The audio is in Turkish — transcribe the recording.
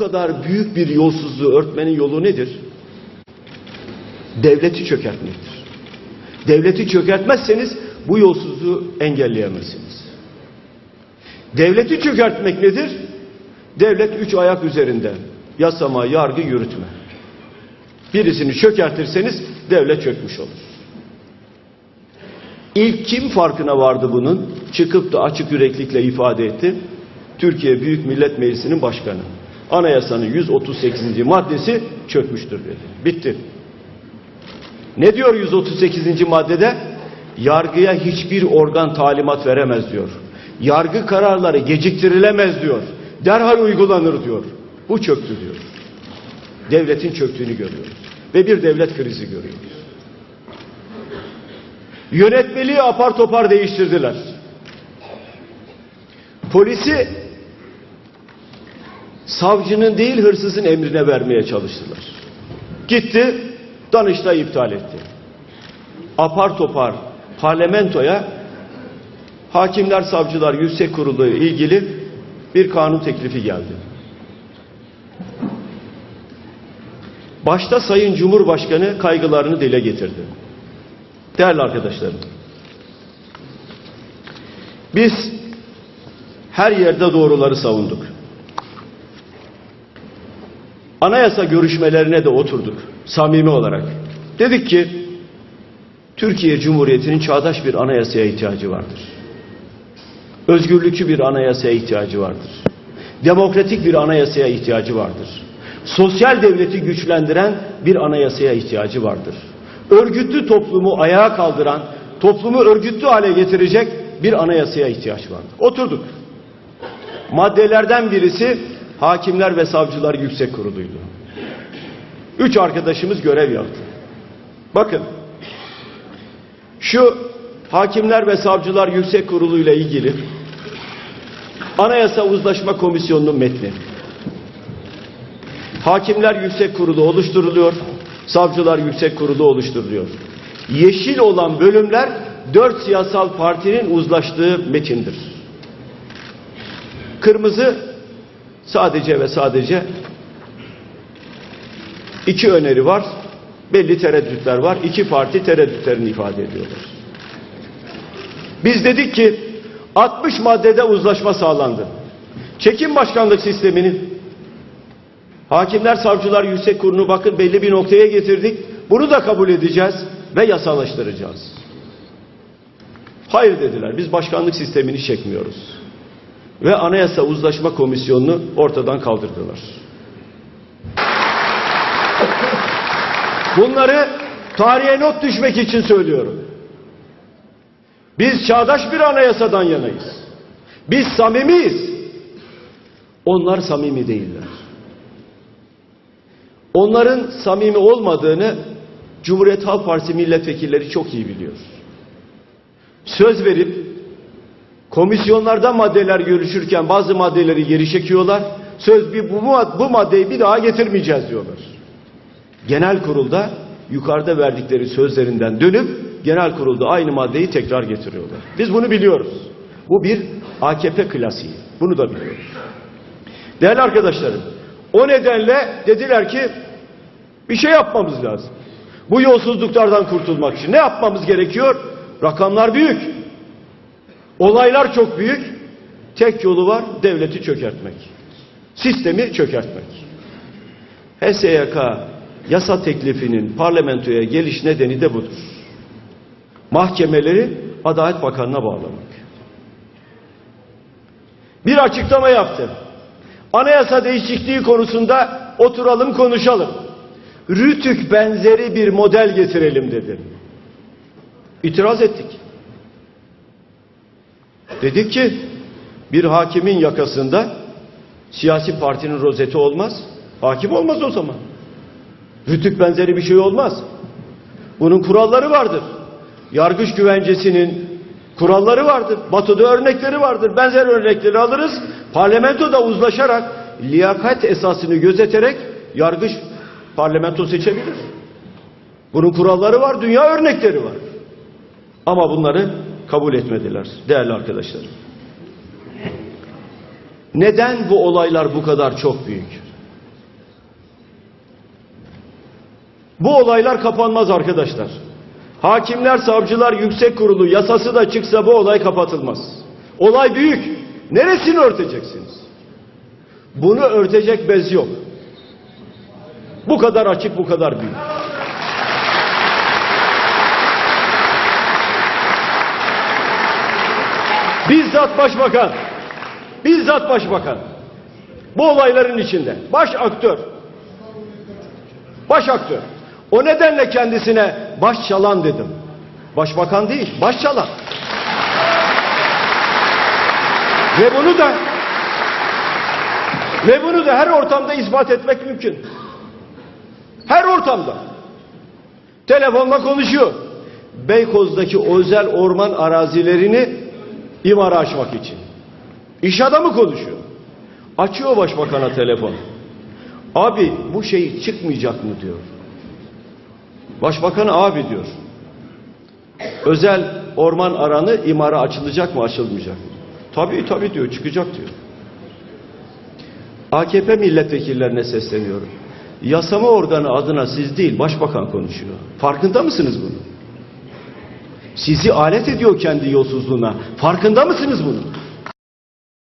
Bu kadar büyük bir yolsuzluğu örtmenin yolu nedir? Devleti çökertmektir. Devleti çökertmezseniz bu yolsuzluğu engelleyemezsiniz. Devleti çökertmek nedir? Devlet üç ayak üzerinde. Yasama, yargı, yürütme. Birisini çökertirseniz devlet çökmüş olur. İlk kim farkına vardı bunun? Çıkıp da açık yüreklikle ifade etti. Türkiye Büyük Millet Meclisi'nin başkanı. Anayasanın 138. maddesi çökmüştür dedi. Bitti. Ne diyor 138. maddede? Yargıya hiçbir organ talimat veremez diyor. Yargı kararları geciktirilemez diyor. Derhal uygulanır diyor. Bu çöktü diyor. Devletin çöktüğünü görüyoruz. Ve bir devlet krizi görüyoruz. Yönetmeliği apar topar değiştirdiler. Polisi savcının değil hırsızın emrine vermeye çalıştılar. Gitti, Danıştay iptal etti. Apar topar parlamentoya Hakimler Savcılar Yüksek Kurulu ilgili bir kanun teklifi geldi. Başta Sayın Cumhurbaşkanı kaygılarını dile getirdi. Değerli arkadaşlarım, biz her yerde doğruları savunduk. Anayasa görüşmelerine de oturduk samimi olarak. Dedik ki Türkiye Cumhuriyeti'nin çağdaş bir anayasaya ihtiyacı vardır. Özgürlükçü bir anayasaya ihtiyacı vardır. Demokratik bir anayasaya ihtiyacı vardır. Sosyal devleti güçlendiren bir anayasaya ihtiyacı vardır. Örgütlü toplumu ayağa kaldıran, toplumu örgütlü hale getirecek bir anayasaya ihtiyaç vardır. Oturduk. Maddelerden birisi Hakimler ve Savcılar Yüksek Kurulu'ydu. Üç arkadaşımız görev yaptı. Bakın, şu Hakimler ve Savcılar Yüksek Kurulu ile ilgili Anayasa Uzlaşma Komisyonu'nun metni. Hakimler Yüksek Kurulu oluşturuluyor, Savcılar Yüksek Kurulu oluşturuluyor. Yeşil olan bölümler dört siyasal partinin uzlaştığı metindir. Kırmızı sadece ve sadece iki öneri var. Belli tereddütler var. İki parti tereddütlerini ifade ediyorlar. Biz dedik ki 60 maddede uzlaşma sağlandı. Çekim başkanlık sisteminin Hakimler Savcılar Yüksek Kurulu bakın belli bir noktaya getirdik. Bunu da kabul edeceğiz ve yasalaştıracağız. Hayır dediler. Biz başkanlık sistemini çekmiyoruz. Ve Anayasa Uzlaşma Komisyonu'nu ortadan kaldırdılar. Bunları tarihe not düşmek için söylüyorum. Biz çağdaş bir anayasadan yanayız. Biz samimiyiz. Onlar samimi değiller. Onların samimi olmadığını Cumhuriyet Halk Partisi milletvekilleri çok iyi biliyor. Söz verip komisyonlarda maddeler görüşürken bazı maddeleri geri çekiyorlar. Söz bir bu, bu maddeyi bir daha getirmeyeceğiz diyorlar. Genel kurulda yukarıda verdikleri sözlerinden dönüp genel kurulda aynı maddeyi tekrar getiriyorlar. Biz bunu biliyoruz. Bu bir AKP klasiği. Bunu da biliyoruz. Değerli arkadaşlarım, o nedenle dediler ki bir şey yapmamız lazım. Bu yolsuzluklardan kurtulmak için ne yapmamız gerekiyor? Rakamlar büyük. Olaylar çok büyük. Tek yolu var devleti çökertmek. Sistemi çökertmek. HSYK yasa teklifinin parlamentoya geliş nedeni de budur. Mahkemeleri Adalet Bakanı'na bağlamak. Bir açıklama yaptı. Anayasa değişikliği konusunda oturalım konuşalım. Rütük benzeri bir model getirelim dedi. İtiraz ettik. Dedik ki bir hakimin yakasında siyasi partinin rozeti olmaz. Hakim olmaz o zaman. Rütük benzeri bir şey olmaz. Bunun kuralları vardır. Yargıç güvencesinin kuralları vardır. Batı'da örnekleri vardır. Benzer örnekleri alırız. Parlamentoda uzlaşarak liyakat esasını gözeterek yargıç parlamento seçebilir. Bunun kuralları var, dünya örnekleri var. Ama bunları kabul etmediler değerli arkadaşlarım. Neden bu olaylar bu kadar çok büyük? Bu olaylar kapanmaz arkadaşlar. Hakimler, savcılar, yüksek kurulu yasası da çıksa bu olay kapatılmaz. Olay büyük. Neresini örteceksiniz? Bunu örtecek bez yok. Bu kadar açık, bu kadar büyük. Bizzat başbakan, bizzat başbakan bu olayların içinde baş aktör. Baş aktör. O nedenle kendisine baş çalan dedim. Başbakan değil, baş çalan. Ve bunu da ve bunu da her ortamda ispat etmek mümkün. Her ortamda. Telefonla konuşuyor. Beykoz'daki özel orman arazilerini imara açmak için. İş adamı konuşuyor. Açıyor başbakana telefon. Abi bu şey çıkmayacak mı diyor. Başbakan abi diyor. Özel orman aranı imara açılacak mı açılmayacak mı? Tabii tabii diyor çıkacak diyor. AKP milletvekillerine sesleniyorum. Yasama organı adına siz değil başbakan konuşuyor. Farkında mısınız bunu? Sizi alet ediyor kendi yolsuzluğuna. Farkında mısınız bunun?